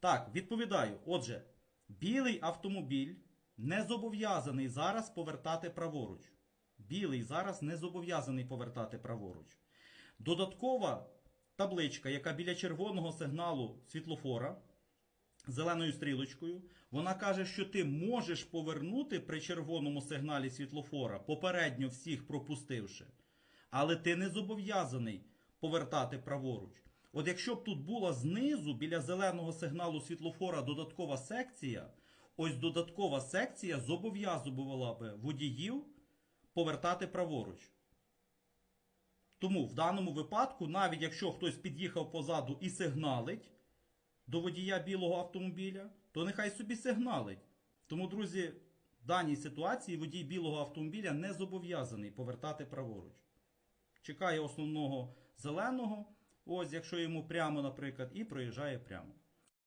Так, відповідаю. Отже, білий автомобіль не зобов'язаний зараз повертати праворуч. Білий зараз не зобов'язаний повертати праворуч. Додаткова табличка, яка біля червоного сигналу світлофора, зеленою стрілочкою, вона каже, що ти можеш повернути при червоному сигналі світлофора, попередньо всіх пропустивши, але ти не зобов'язаний повертати праворуч. От якщо б тут була знизу біля зеленого сигналу світлофора додаткова секція, ось додаткова секція зобов'язувала би водіїв повертати праворуч. Тому в даному випадку, навіть якщо хтось під'їхав позаду і сигналить до водія білого автомобіля, то нехай собі сигналить. Тому, друзі, в даній ситуації водій білого автомобіля не зобов'язаний повертати праворуч. Чекає основного зеленого, ось якщо йому прямо, наприклад, і проїжджає прямо.